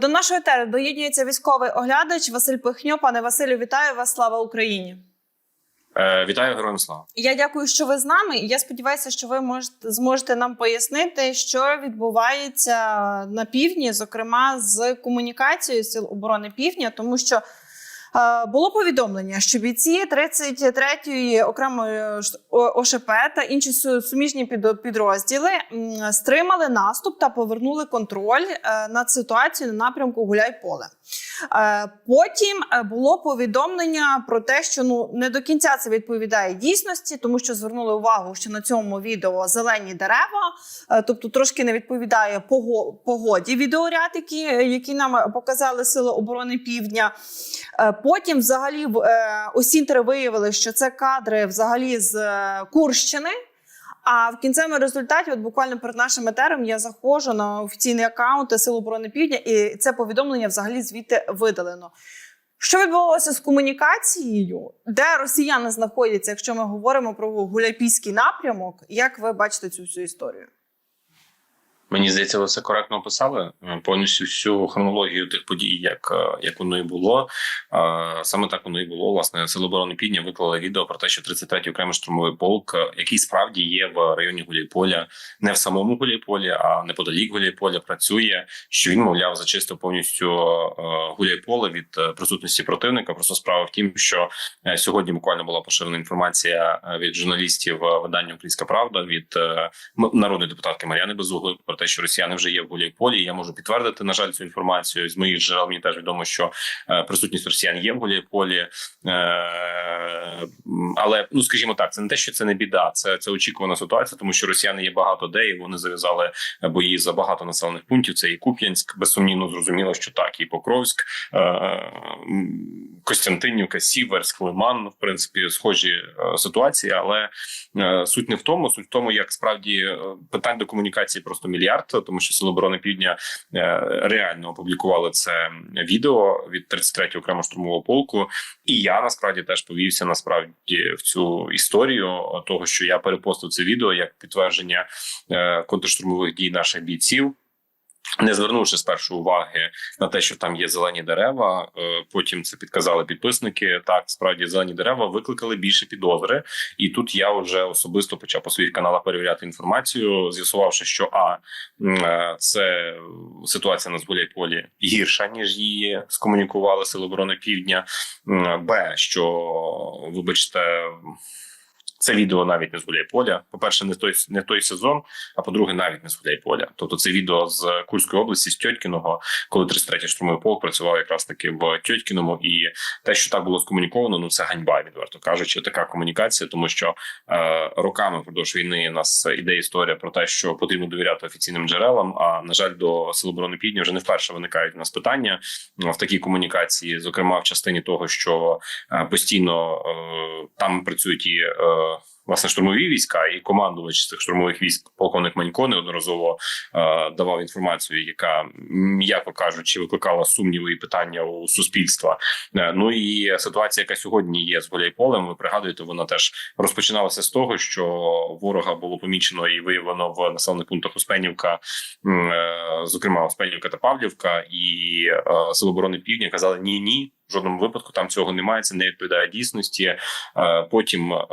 До нашого тери доєднується військовий оглядач Василь Пихньо. Пане Василю, вітаю вас! Слава Україні! Е, Вітаю героям слава. Я дякую, що ви з нами. Я сподіваюся, що ви можете зможете нам пояснити, що відбувається на півдні, зокрема з комунікацією сил оборони Півдня, тому що. Е, Було повідомлення, що бійці 33-ї окремої ж- ОШП та інші су- суміжні підрозділи стримали наступ та повернули контроль е, над ситуацією на напрямку Гуляйполе. Е, Потім е, було повідомлення про те, що ну не до кінця це відповідає дійсності, тому що звернули увагу, що на цьому відео зелені дерева, е, тобто трошки не відповідає пого- погоді відеоряд, які, які нам показали Сили оборони Півдня. Потім, взагалі, е, осінтери виявили, що це кадри взагалі з е, Курщини. А в кінцевому результаті, от буквально перед нашим етером, я заходжу на офіційний аккаунт Сил оборони Півдня, і це повідомлення взагалі звідти видалено. Що відбувалося з комунікацією, де росіяни знаходяться, якщо ми говоримо про гуляйпійський напрямок? Як ви бачите цю всю історію? Мені здається, ви все коректно описали е, повністю всю хронологію тих подій, як, е, як воно і було. Е, Саме так воно і було. Власне, Сили оборони Півдня виклали відео про те, що 33-й окремий штурмовий полк, який справді є в районі Гуляйполя, не в самому Гуляйполі, а неподалік Гуляйполя, працює. Що він, мовляв, зачистив повністю е, Гуляйполе від присутності противника. Просто справа в тім, що сьогодні буквально була поширена інформація від журналістів видання Українська Правда від народної депутатки Мар'яни Безугли про те, що росіяни вже є в Гуляйполі. Я можу підтвердити, на жаль, цю інформацію з моїх джерел. Мені теж відомо, що е, присутність росіян є в Гуляйполі. Е, але ну скажімо так, це не те, що це не біда, це, це очікувана ситуація, тому що росіяни є багато де, і вони зав'язали бої за багато населених пунктів. Це і Куп'янськ, безсумнівно зрозуміло, що так, і Покровськ, е, Костянтинівка, Сіверськ, Лиман. В принципі, схожі е, ситуації, але Е, Суть не в тому, суть в тому, як справді е, питань до комунікації просто мільярд, тому що Сили оборони Півдня е, реально опублікували це відео від 33-го окремо штурмового полку. І я насправді теж повівся насправді в цю історію того, що я перепостив це відео як підтвердження е, контрштурмових дій наших бійців. Не звернувши спершу уваги на те, що там є зелені дерева, е, потім це підказали підписники. Так, справді зелені дерева викликали більше підозри, і тут я вже особисто почав по своїх каналах перевіряти інформацію, з'ясувавши, що а е, це ситуація на Згуляйполі гірша ніж її скомунікували Сили оборони Півдня. Б, що вибачте. Це відео навіть не з Гуляйполя. По-перше, не той не той сезон, а по-друге, навіть не з Гуляйполя. Тобто це відео з Курської області, з Тьоткіного, коли 33-й штурмовий полк працював якраз таки в Тьоткіному. І те, що так було скомуніковано, ну це ганьба, відверто кажучи, така комунікація, тому що е, роками впродовж війни у нас іде історія про те, що потрібно довіряти офіційним джерелам. А на жаль, до Сил оборони Півдня вже не вперше виникають у нас питання е, в такій комунікації, зокрема в частині того, що е, постійно е, там працюють і е, власне штурмові війська, і командувач цих штурмових військ, полковник Манько, неодноразово е, давав інформацію, яка м'яко кажучи, викликала сумніви і питання у суспільства. Е, ну і ситуація, яка сьогодні є з Гуляйполем, ви пригадуєте, вона теж розпочиналася з того, що ворога було помічено і виявлено в населених пунктах Успенівка, е, зокрема Успенівка та Павлівка, і е, Сили Півдня казали ні, ні. В жодному випадку там цього немає. Це не відповідає дійсності. Е, Потім е,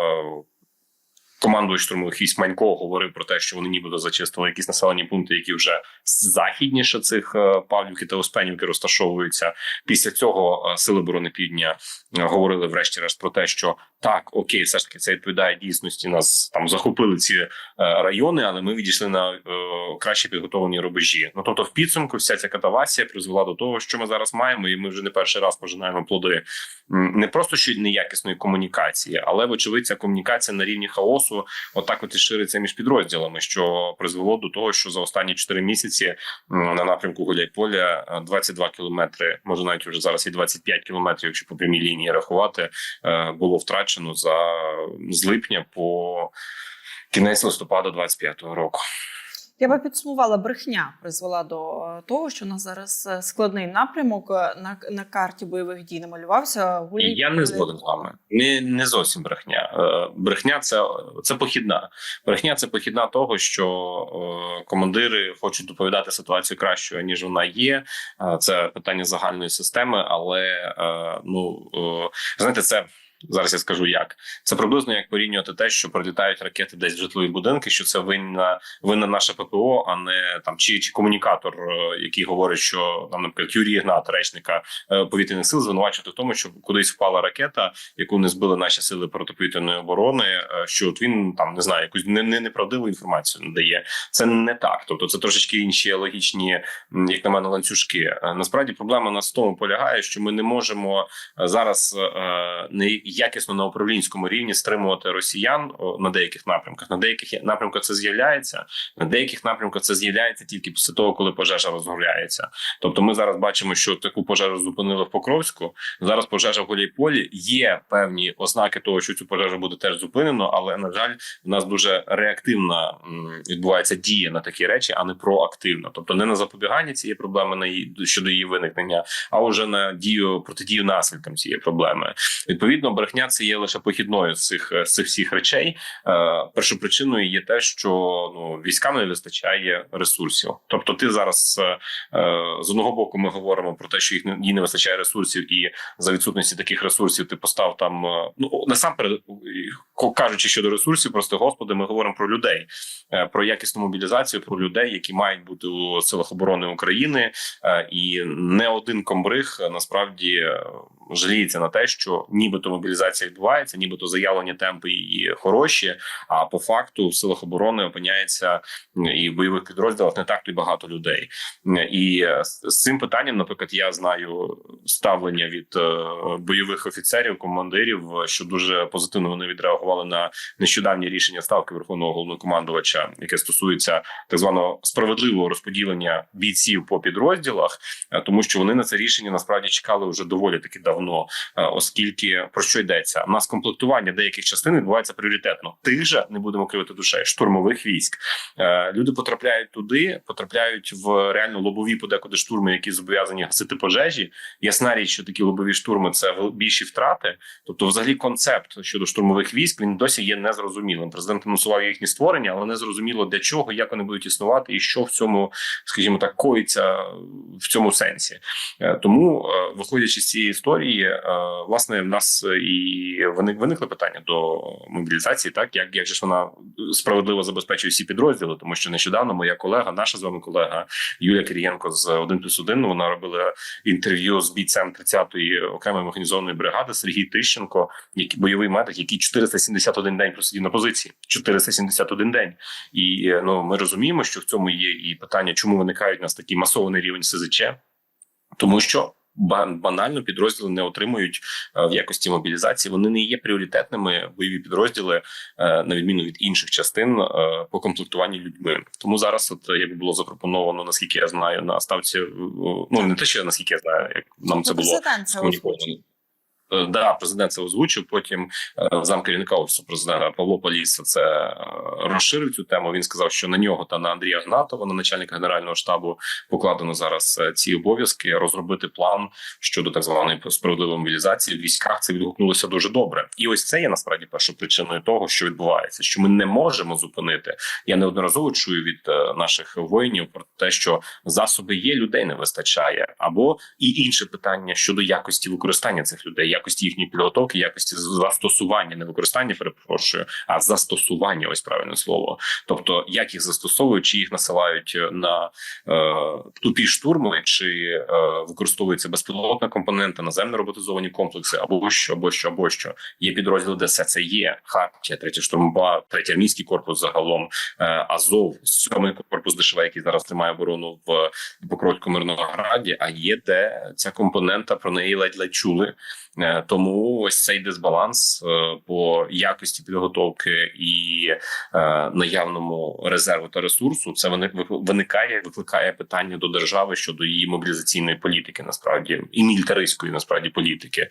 командувач штурмових військ Манько говорив про те, що вони нібито зачистили якісь населені пункти, які вже західніше цих е, Павлівки та Успенівки розташовуються. Після цього е, сили оборони Півдня е, говорили врешті-решт про те, що так, окей, все ж таки це відповідає дійсності. Нас там захопили ці райони, але ми відійшли на краще підготовлені рубежі. Ну тобто, в підсумку, вся ця катавасія призвела до того, що ми зараз маємо, і ми вже не перший раз пожинаємо плоди не просто що неякісної комунікації, але вочевидь, ця комунікація на рівні хаосу, отак от і шириться між підрозділами, що призвело до того, що за останні 4 місяці на напрямку Гуляйполя е, 22 кілометри, може навіть вже зараз і 25 кілометрів, якщо по прямій лінії рахувати, е, було втрачено за з липня по кінець листопада 25-го року. Я би підсумувала, брехня призвела до е, того, що у нас зараз е, складний напрямок е, на, на карті бойових дій намалювався. Гулі- я не згоден з вами. Не, не зовсім брехня. Брехня це, це похідна. Брехня це похідна того, що командири хочуть доповідати ситуацію кращою, ніж вона є. Це питання загальної системи, але ну знаєте, це. Зараз я скажу як це приблизно як порівнювати те, що прилітають ракети десь в житлові будинки, що це винна винна наше ППО, а не там чи, чи комунікатор, е, який говорить, що там, наприклад, Юрій Ігнат, речника е, повітряних сил, звинувачувати в тому, що кудись впала ракета, яку не збили наші сили протиповітряної оборони. е, Що от він там не знаю, якусь не, не неправдиву інформацію надає. Це не так. Тобто, це трошечки інші логічні, як на мене, ланцюжки. Насправді проблема нас в тому полягає, що ми не можемо зараз не якісно на управлінському рівні стримувати росіян на деяких напрямках. На деяких напрямках це з'являється, на деяких напрямках це з'являється тільки після того, коли пожежа розгоряється. Тобто, ми зараз бачимо, що таку пожежу зупинили в Покровську. Зараз пожежа в Гуляйполі. Є певні ознаки того, що цю пожежу буде теж зупинено, але на жаль, в нас дуже реактивна відбувається дія на такі речі, а не проактивна. Тобто не на запобігання цієї проблеми на її щодо її виникнення, а вже на дію протидію наслідкам цієї проблеми. Відповідно, брехня це є лише похідною з цих з цих всіх речей. Е, першопричиною є те, що ну військам не вистачає ресурсів. Тобто, ти зараз е, з одного боку ми говоримо про те, що їх їй не вистачає ресурсів, і за відсутності таких ресурсів ти постав там. е, Ну насамперед кажучи щодо ресурсів, просто господи, ми говоримо про людей, е, про якісну мобілізацію, про людей, які мають бути у силах оборони України, Е, і не один комбриг е, насправді е, жаліється на те, що нібито мобілізація відбувається, нібито заявлені темпи і хороші. А по факту в силах оборони опиняється і в бойових підрозділах не так то й багато людей. І е, з цим питанням, наприклад, я знаю ставлення від е, бойових офіцерів, командирів, що дуже позитивно вони відреагували на нещодавнє рішення ставки верховного головнокомандувача, яке стосується так званого справедливого розподілення бійців по підрозділах, е, тому що вони на це рішення насправді чекали вже доволі таки давно, е, оскільки про що йдеться? У нас комплектування деяких частин відбувається пріоритетно. Тих же не будемо кривити душею штурмових військ. Е, Люди потрапляють туди, потрапляють в реально лобові подекуди штурми, які зобов'язані гасити пожежі. Ясна річ, що такі лобові штурми це більші втрати. Тобто, взагалі, концепт щодо штурмових військ він досі є незрозумілим. Президент анонсував їхнє створення, але не зрозуміло для чого, як вони будуть існувати, і що в цьому, скажімо так, коїться в цьому сенсі. Е, Тому, виходячи з цієї історії, е, власне, в нас і виник виникли питання до мобілізації, так як, як же ж вона справедливо забезпечує всі підрозділи, тому що нещодавно моя колега, наша з вами колега Юлія Кирієнко з 1 плюс 1, вона робила інтерв'ю з бійцем 30-ї окремої механізованої бригади Сергій Тищенко, який бойовий медик, який 471 день просидів на позиції. 471 день. І е, ну ми розуміємо, що в цьому є і питання, чому виникають у нас такий масований рівень СЗЧ, тому що. Ба- Банально підрозділи не отримують е, в якості мобілізації. Вони не є пріоритетними бойові підрозділи, е, на відміну від інших частин е, по комплектуванні людьми. Тому зараз, от е, як було запропоновано, наскільки я знаю, на ставці ну не те, що наскільки я знаю, як нам це Ну, було президент це скомуніковано. озвучив. Е, Да, президент це озвучив. Потім е, зам офісу президента Павло Поліса це е, розширив цю тему. Він сказав, що на нього та на Андрія Гнатова, на начальника генерального штабу, покладено зараз е, ці обов'язки розробити план щодо так званої справедливої мобілізації. В військах це відгукнулося дуже добре. І ось це є насправді першопричиною того, що відбувається, що ми не можемо зупинити. Я неодноразово чую від е, наших воїнів про те, що засоби є, людей не вистачає, або і інше питання щодо якості використання цих людей, якості їхньої підготовки, якості застосування, не використання, перепрошую, а застосування ось правильне слово. Тобто, як їх застосовують, чи їх насилають на е, тупі штурми, чи е, використовується безпілотна компонента, наземно роботизовані комплекси, або що, або що, або що. Є підрозділи, де все це є. Хартія, третя штурмова, третій армійський корпус загалом, е, Азов, сьомий корпус ДШВ, який зараз тримає оборону в Покровському Мирнограді. А є де ця компонента про неї ледь-ледь чули. Тому ось цей дисбаланс е, по якості підготовки і е, наявному резерву та ресурсу. Це вини- виникає, викликає питання до держави щодо її мобілізаційної політики, насправді і мілітаристської насправді політики.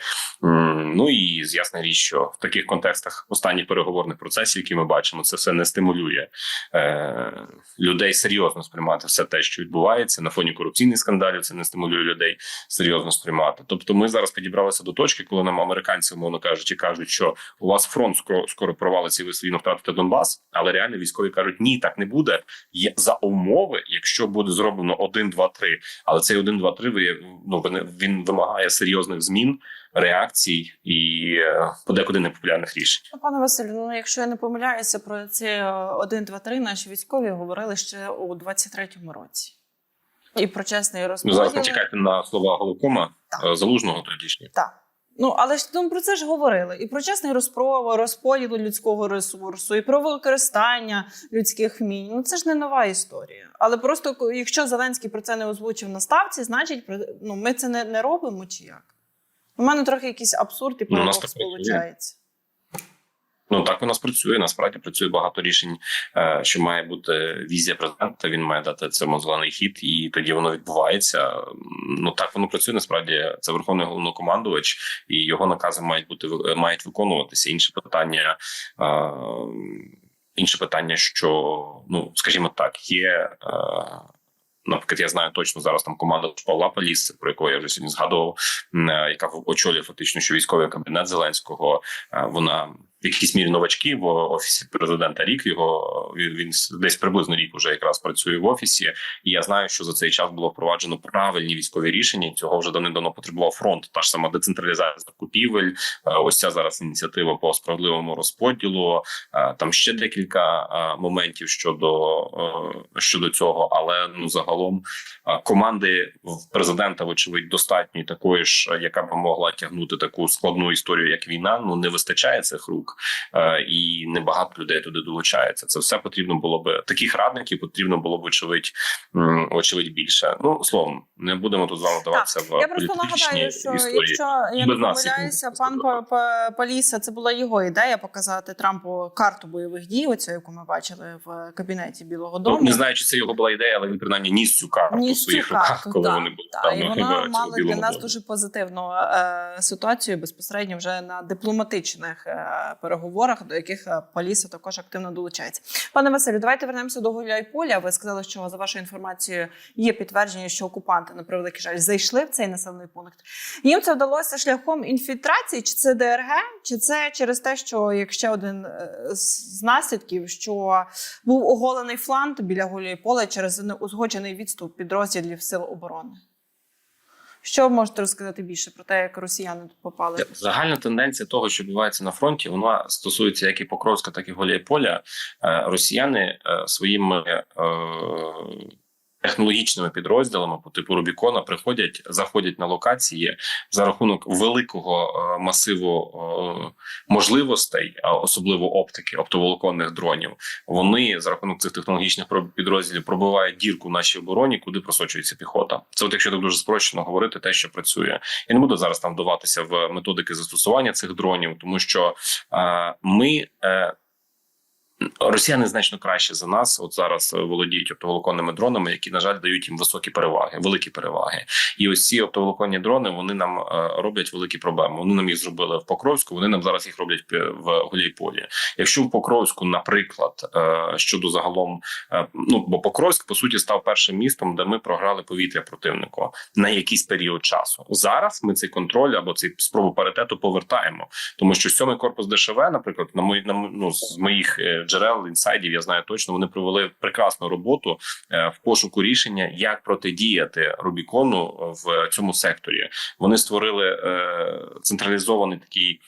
Ну і ясна річ, що в таких контекстах останніх переговорних процесів, які ми бачимо, це все не стимулює е, людей серйозно сприймати все те, що відбувається на фоні корупційних скандалів. Це не стимулює людей серйозно сприймати. Тобто, ми зараз підібралися до точки, коли нам американці, мовно кажучи, кажуть, що у вас фронт скоро скоро провалиться, і ви свійно втратите Донбас. Але реально військові кажуть, ні, так не буде. Є за умови, якщо буде зроблено 1, 2, 3. Але цей 1, 2, 3, ви- ну, він- вимагає серйозних змін, реакцій і е, подекуди непопулярних рішень. Ну, Пане Василю, ну якщо я не помиляюся про ці е, 1, 2, 3, наші військові говорили ще у 23-му році. І про чесний Ну зараз почекайте на слова Голокома Так. е, залужного тодішнього. Так. Ну, але ж ну, про це ж говорили. І про чесний розпров, розподіл людського ресурсу, і про використання людських вмінь. Ну це ж не нова історія. Але просто якщо Зеленський про це не озвучив на ставці, значить ну, ми це не, не робимо чи як? У мене трохи якийсь абсурд і Ну, парадокс виходить. Ну так у нас працює. Насправді працює багато рішень, е, що має бути візія президента. Він має дати цьому зелений хід, і тоді воно відбувається. Ну так воно працює. Насправді це верховний головнокомандувач, і його накази мають бути мають виконуватися. Інше питання. е, Інше питання, що ну скажімо так, є. е, Наприклад, я знаю точно зараз там команда Павла Паліс, про якого я вже сьогодні згадував, яка очолює фактично, що військовий кабінет Зеленського. Вона в якійсь мірі новачки в офісі президента. Рік його він, він десь приблизно рік уже якраз працює в офісі. І я знаю, що за цей час було впроваджено правильні військові рішення. Цього вже давним-давно потребував фронт. Та ж сама децентралізація закупівель. е, Ось ця зараз ініціатива по справедливому розподілу. Е, Там ще декілька е, моментів щодо щодо цього, але ну загалом команди президента, вочевидь, достатньої такої ж, яка б могла тягнути таку складну історію, як війна. Ну не вистачає цих рук, е, і небагато людей туди долучається. Це все потрібно було би таких радників. Потрібно було б очевидь, очевидь більше. Ну словом, не будемо тут з вами вдаватися в Я просто нагадаю, що історії. якщо я Без не нас, помиляюся, як пан Паліса, це була його ідея показати Трампу карту бойових дій, оцю, яку ми бачили в кабінеті Білого Дому. Ну, не знаю, чи це його була ідея, але він принаймні ніс цю карту Ніс цю своїх руках, коли да, вони були да. там і вона мала для нас дуже позитивну е, ситуацію безпосередньо вже на дипломатичних е, переговорах, до яких е, Паліса також активно долучається. Пане Василю, давайте вернемося до Гуляйполя. Ви сказали, що за вашою інформацією є підтвердження, що окупанти на превеликий жаль зайшли в цей населений пункт. Їм це вдалося шляхом інфільтрації, чи це ДРГ, чи це через те, що як ще один е, з наслідків, що був оголений фланг біля Гуляйполя через неузгоджений відступ підрозділів сил оборони. Що можете розказати більше про те, як росіяни тут попали? Загальна тенденція того, що відбувається на фронті, вона стосується як і Покровська, так і Гуляйполя. Е, Росіяни е, своїми е, технологічними підрозділами по типу Рубікона приходять, заходять на локації за рахунок великого е, масиву е, можливостей, особливо оптики, оптоволоконних дронів. Вони за рахунок цих технологічних підрозділів пробивають дірку в нашій обороні, куди просочується піхота. Це, от якщо так дуже спрощено говорити, те, що працює. Я не буду зараз там вдаватися в методики застосування цих дронів, тому що е, ми. Е, Росіяни значно краще за нас. От зараз е, володіють оптоволоконними дронами, які на жаль дають їм високі переваги, великі переваги. І ось ці оптоволоконні дрони вони нам е, роблять великі проблеми. Вони нам їх зробили в Покровську. Вони нам зараз їх роблять в Гуляйполі. Якщо в Покровську, наприклад, е, щодо загалом, ну бо Покровськ по суті став першим містом, де ми програли повітря противнику на якийсь період часу. Зараз ми цей контроль або цей спробу паритету повертаємо, тому що сьомий корпус ДШВ, наприклад, на мої на ну, з моїх джерел інсайдів, я знаю точно, вони провели прекрасну роботу е, в пошуку рішення, як протидіяти Рубікону в цьому секторі. Вони створили е, централізований такий.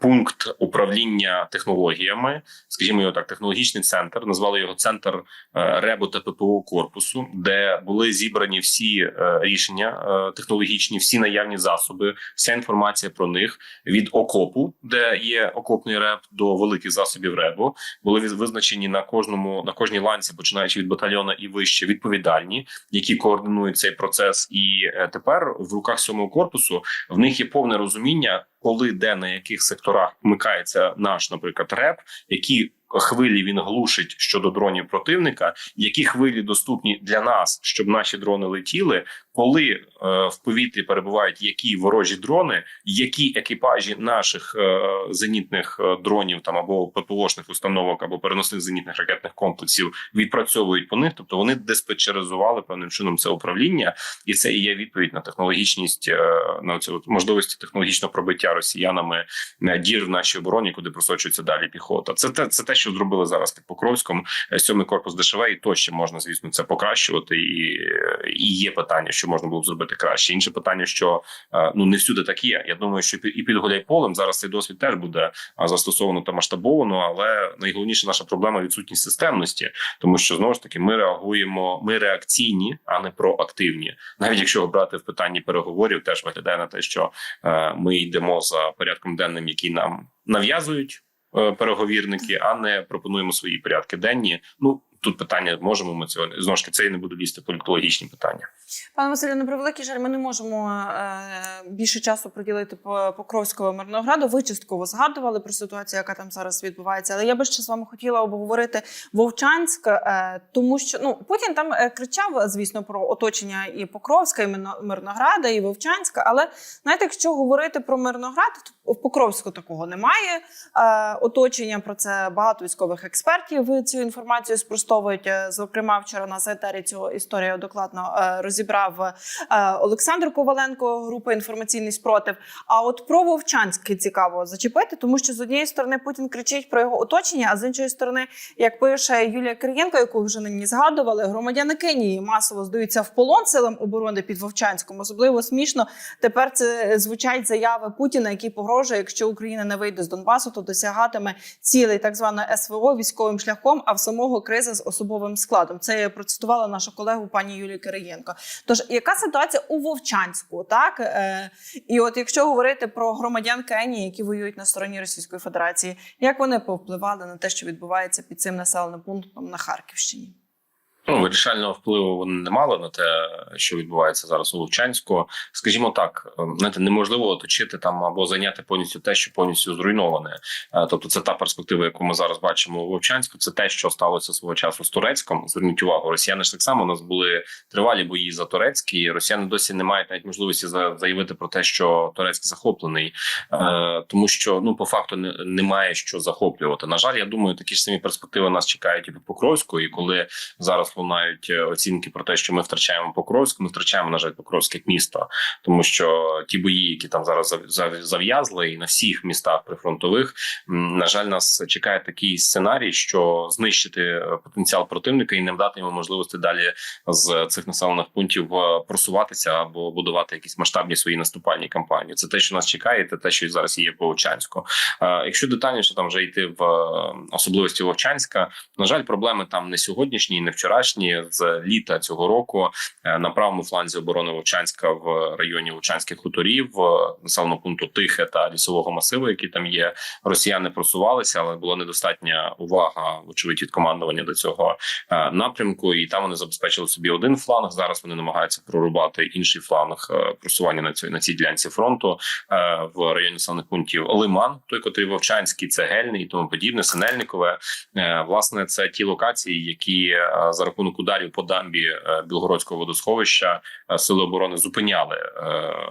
Пункт управління технологіями, скажімо, його так, технологічний центр. Назвали його центр е, РЕБу та ППО корпусу, де були зібрані всі е, рішення е, технологічні, всі наявні засоби, вся інформація про них від окопу, де є окопний реп, до великих засобів ребу. Були визначені на кожному на кожній ланці, починаючи від батальйона і вище, відповідальні, які координують цей процес. І тепер в руках сьомого корпусу в них є повне розуміння. Коли де на яких секторах вмикається наш, наприклад, РЕП, які хвилі він глушить щодо дронів противника, які хвилі доступні для нас, щоб наші дрони летіли, коли е, в повітрі перебувають які ворожі дрони, які екіпажі наших е, зенітних е, дронів там або ППОшних установок, або переносних зенітних ракетних комплексів відпрацьовують по них, тобто вони диспетчеризували певним чином це управління, і це і є відповідь на технологічність на цю можливості технологічного пробиття росіянами дір в нашій обороні, куди просочується далі піхота. Це те, це те, що зробили зараз під Покровськом. Сьомий корпус ДШВ, і то ще можна, звісно, це покращувати. І, і є питання, що можна було б зробити краще. Інше питання, що е, ну не всюди так є. Я думаю, що і під Гуляйполем зараз цей досвід теж буде застосовано та масштабовано, але найголовніше наша проблема відсутність системності, тому що знову ж таки ми реагуємо, ми реакційні, а не проактивні. Навіть якщо брати в питанні переговорів, теж виглядає на те, що е, ми йдемо за порядком денним, який нам нав'язують е, переговірники, а не пропонуємо свої порядки денні. Ну тут питання можемо ми цього знову ж таки це і не буду лізти політологічні питання. Пане Василю, на превеликий жаль, ми не можемо е, більше часу приділити по Покровського Мирнограду. Ви частково згадували про ситуацію, яка там зараз відбувається. Але я би ще з вами хотіла обговорити Вовчанськ, е, тому що ну Путін там е, кричав, звісно, про оточення і Покровська, і Мирно- Мирнограда, і Вовчанська. Але знаєте, якщо говорити про Мирноград, то в Покровську такого немає. Оточення про це багато військових експертів цю інформацію спростовують. Е, Зокрема, вчора на сайтері цю історію докладно е, розібрав е, Олександр Коваленко, група інформаційний спротив. А от про Вовчанськ цікаво зачепити, тому що з однієї сторони Путін кричить про його оточення, а з іншої сторони, як пише Юлія Кирієнко, яку вже нині згадували, громадяни Кенії масово здаються в полон силам оборони під Вовчанськом. Особливо смішно тепер це звучать заяви Путіна, який погрожує, якщо Україна не вийде з Донбасу, то досягатиме цілей так званої СВО військовим шляхом, а в самого криза з особовим складом. Це я процитувала нашу колегу пані Юлію Кириєнко. Тож яка ситуація у Вовчанську? Так е, і от якщо говорити про громадян Кенії, які воюють на стороні Російської Федерації, як вони повпливали на те, що відбувається під цим населеним пунктом на Харківщині? Ну, вирішального впливу вони не мали на те, що відбувається зараз у Лучанську. Скажімо так, е, знаєте, неможливо оточити там або зайняти повністю те, що повністю зруйноване. Е, Тобто, це та перспектива, яку ми зараз бачимо у Вовчанську. Це те, що сталося свого часу з Турецьком. Зверніть увагу, росіяни ж так само у нас були тривалі бої за Турецький. Росіяни досі не мають навіть можливості за- заявити про те, що Турецьк захоплений, Е, тому що ну по факту немає що захоплювати. На жаль, я думаю, такі ж самі перспективи нас чекають і під Покровську, і коли зараз лунають е, оцінки про те, що ми втрачаємо Покровськ, ми втрачаємо на жаль Покровськ як місто, тому що ті бої, які там зараз зав- зав- зав'язли, і на всіх містах прифронтових, на жаль, нас чекає такий сценарій, що знищити е, потенціал противника і не вдати йому можливості далі з цих населених пунктів е, просуватися або будувати якісь масштабні свої наступальні кампанії. Це те, що нас чекає, це те, що зараз є по Вовчанську. Е, Якщо детальніше там вже йти в особливості Вовчанська, на жаль, проблеми там не сьогоднішні, не вчорашні. З літа цього року е, на правому фланзі оборони Вовчанська в районі Вовчанських хуторів, е, населеного пункту Тихе та лісового масиву, які там є, росіяни просувалися, але була недостатня увага, вочевидь, від командування до цього е, напрямку. І там вони забезпечили собі один фланг. Зараз вони намагаються прорубати інший фланг просування на цій на цій ділянці фронту в районі населених пунктів Лиман, той, котрий Вовчанський, Цегельний і тому подібне, Синельникове. Власне, це ті локації, які за рахунок ударів по дамбі е, Білгородського водосховища е, сили оборони зупиняли е,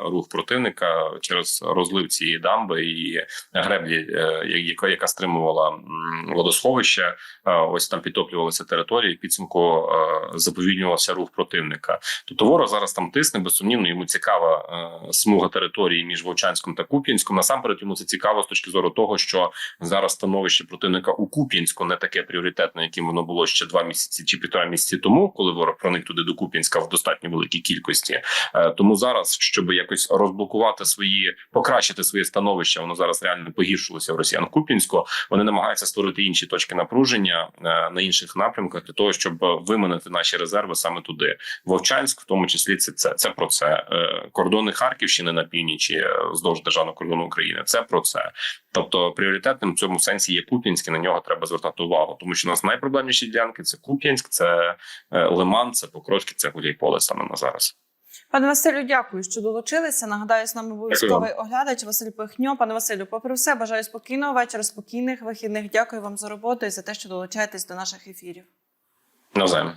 рух противника через розлив цієї дамби і греблі, яка, яка стримувала водосховище. Ось там підтоплювалися території. В підсумку заповільнювався рух противника. Тобто ворог зараз там тисне, безсумнівно йому цікава смуга території між Вовчанськом та Куп'янськом. Насамперед йому це цікаво з точки зору того, що зараз становище противника у Куп'янську не таке пріоритетне, яким воно було ще два місяці чи півтора місяці тому, коли ворог проник туди до Куп'янська в достатньо великій кількості. Е, Тому зараз, щоб якось розблокувати свої, покращити своє становище, воно зараз реально погіршилося в Росіян Куп'янську. Вони намагаються створити інші точки напруження е, на інших напрямках для того, щоб виманити наші резерви саме туди. Вовчанськ, в тому числі, це це, це про це. Е, Кордони Харківщини на північі вздовж державного кордону України. Це про це. Тобто пріоритетним в цьому сенсі є Куп'янськ, і на нього треба звертати увагу, тому що у нас найпроблемніші ділянки це Куп'янськ, це е, Лиман, це Покровський, це Гуляйполе саме на зараз. Пане Василю, дякую, що долучилися. Нагадаю, з нами був військовий оглядач Василь Пихньо. Пане Василю, попри все, бажаю спокійного вечора, спокійних вихідних. Дякую вам за роботу і за те, що долучаєтесь до наших ефірів. Навзаєм.